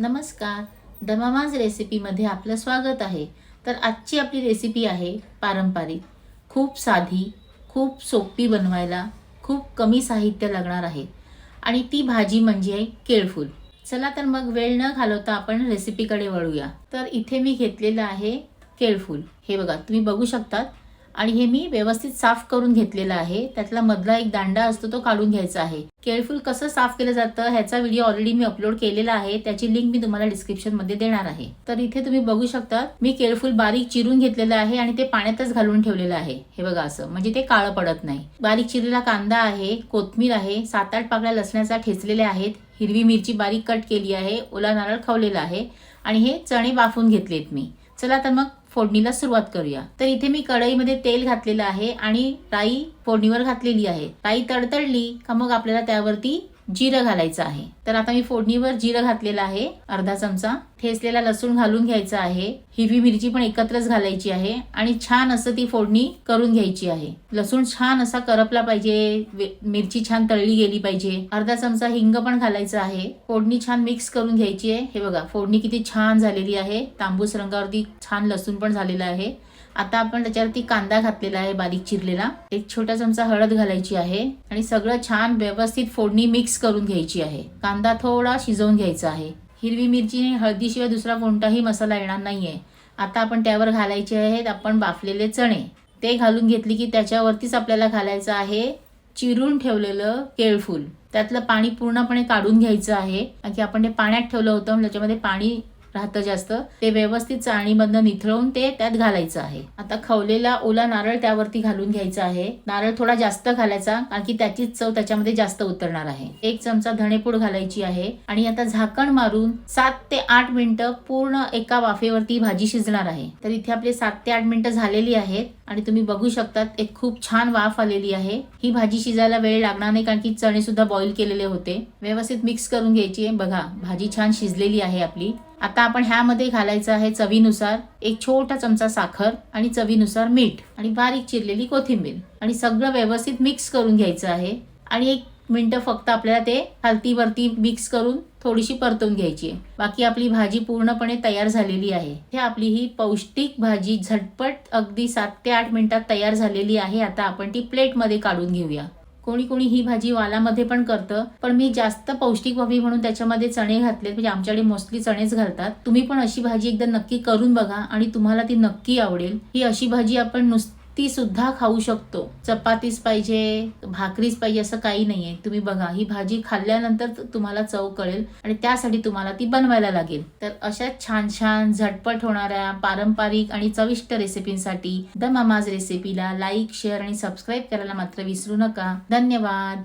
नमस्कार. दमामाज रेसिपीमध्ये आपलं स्वागत आहे. तर आजची आपली रेसिपी आहे पारंपरिक. खूप साधी खूप सोपी बनवायला खूप कमी साहित्य लागणार आहे. आणि ती भाजी म्हणजे केळफूल. चला तर मग वेळ न घालवता आपण रेसिपीकडे वळूया. तर इथे मी घेतलेलं आहे केळफूल. हे बघा तुम्ही बघू शकतात. आणि हे मी व्यवस्थित साफ करून घेतलेलं आहे. त्यातला मधला एक दांडा असतो तो काढून घ्यायचा आहे. केळफुल कसं साफ केलं जातं ह्याचा व्हिडिओ ऑलरेडी मी अपलोड केलेला आहे. त्याची लिंक मी तुम्हाला डिस्क्रिप्शनमध्ये देणार आहे. तर इथे तुम्ही बघू शकता मी केळफुल बारीक चिरून घेतलेलं आहे आणि ते पाण्यातच घालून ठेवलेलं आहे. हे बघा असं. म्हणजे ते काळं पडत नाही. बारीक चिरलेला कांदा आहे कोथमीर आहे सात आठ पाकळ्या लसण्याचा ठेचलेल्या आहेत. हिरवी मिरची बारीक कट केली आहे ओला नारळ खवलेला आहे आणि हे चणे बाफून घेतलेत मी. चला तर मग फोडणीला सुरुवात करूया. तर इथे मी कढईमध्ये तेल घातलेलं आहे आणि राई फोडणीवर घातलेली आहे. राई तडतडली का मग आपल्याला त्यावरती जिरं घालायचं आहे. तर आता मी फोडणीवर जिरं घातलेलं आहे अर्धा चमचा. ठेसलेला लसूण घालून घ्यायचा आहे. हिरवी मिरची पण एकत्रच घालायची आहे आणि छान असं ती फोडणी करून घ्यायची आहे. लसूण छान असा करपला पाहिजे वे- मिरची छान तळली गेली पाहिजे. अर्धा चमचा हिंग पण घालायचा आहे. फोडणी छान मिक्स करून घ्यायची आहे. हे बघा फोडणी किती छान झालेली आहे. तांबूस रंगावरती छान लसूण पण झालेला आहे. आता आपण त्याच्यावरती कांदा घातलेला आहे बारीक चिरलेला. एक छोटा चमचा हळद घालायची आहे आणि सगळं छान व्यवस्थित फोडणी मिक्स करून घ्यायची आहे. कांदा थोडा शिजवून घ्यायचा आहे. हिरवी मिरची आणि हळदीशिवाय दुसरा कोणताही मसाला येणार नाही आहे आता आपण त्यावर घालायचे आहेत आपण बाफलेले चणे. ते घालून घेतली की त्याच्यावरतीच आपल्याला घालायचं आहे चिरून ठेवलेलं केळफूल. त्यातलं पाणी पूर्णपणे काढून घ्यायचं आहे. की आपण ते पाण्यात ठेवलं होतं त्याच्यामध्ये पाणी राहतं जास्त. ते व्यवस्थित चाळणीमधनं निथळून ते त्यात घालायचं आहे. आता खवलेला ओला नारळ त्यावरती घालून घ्यायचा आहे. नारळ थोडा जास्त घालायचा कारण की त्याची चव त्याच्यामध्ये जास्त उतरणार आहे. एक चमचा धणेपूड घालायची आहे आणि आता झाकण मारून सात ते आठ मिनिटं पूर्ण एका वाफेवरती भाजी शिजणार आहे. तर इथे आपले सात ते आठ मिनिटं झालेली आहेत आणि तुम्ही बघू शकतात एक खूप छान वाफ आलेली आहे. ही भाजी शिजायला वेळ लागणार नाही कारण की चणे सुद्धा बॉईल केलेले होते. व्यवस्थित मिक्स करून घ्यायची आहे. बघा भाजी छान शिजलेली आहे आपली. आता आपण ह्यामध्ये घालायचं आहे चवीनुसार एक छोटा चमचा साखर आणि चवीनुसार मीठ आणि बारीक चिरलेली कोथिंबीर. आणि सगळं व्यवस्थित मिक्स करून घ्यायचं आहे. आणि एक मिनटं फक्त आपल्याला ते हलतीवरती मिक्स करून थोडीशी परतून घ्यायची आहे. बाकी आपली भाजी पूर्णपणे तयार झालेली आहे. हे आपली ही पौष्टिक भाजी झटपट अगदी सात ते आठ मिनिटात तयार झालेली आहे. आता आपण ती प्लेटमध्ये काढून घेऊया. कोणी कोणी ही भाजी वालामध्ये पण करतं. पण मी जास्त पौष्टिक व्हावी म्हणून त्याच्यामध्ये चणे घातलेत. म्हणजे आमच्याकडे मोस्टली चणेच घालतात. तुम्ही पण अशी भाजी एकदा नक्की करून बघा आणि तुम्हाला ती नक्की आवडेल. ही अशी भाजी आपण नुसती सुद्धा खाऊ शकतो. चपातीच पाहिजे भाकरीच पाहिजे असं काही नाहीये. तुम्ही बघा ही भाजी खाल्ल्यानंतर तुम्हाला चव कळेल आणि त्यासाठी तुम्हाला ती बनवायला लागेल. तर अशा छान छान झटपट होणाऱ्या पारंपरिक आणि चविष्ट रेसिपींसाठी द ममाज रेसिपीला लाईक शेअर आणि सबस्क्राईब करायला मात्र विसरू नका. धन्यवाद!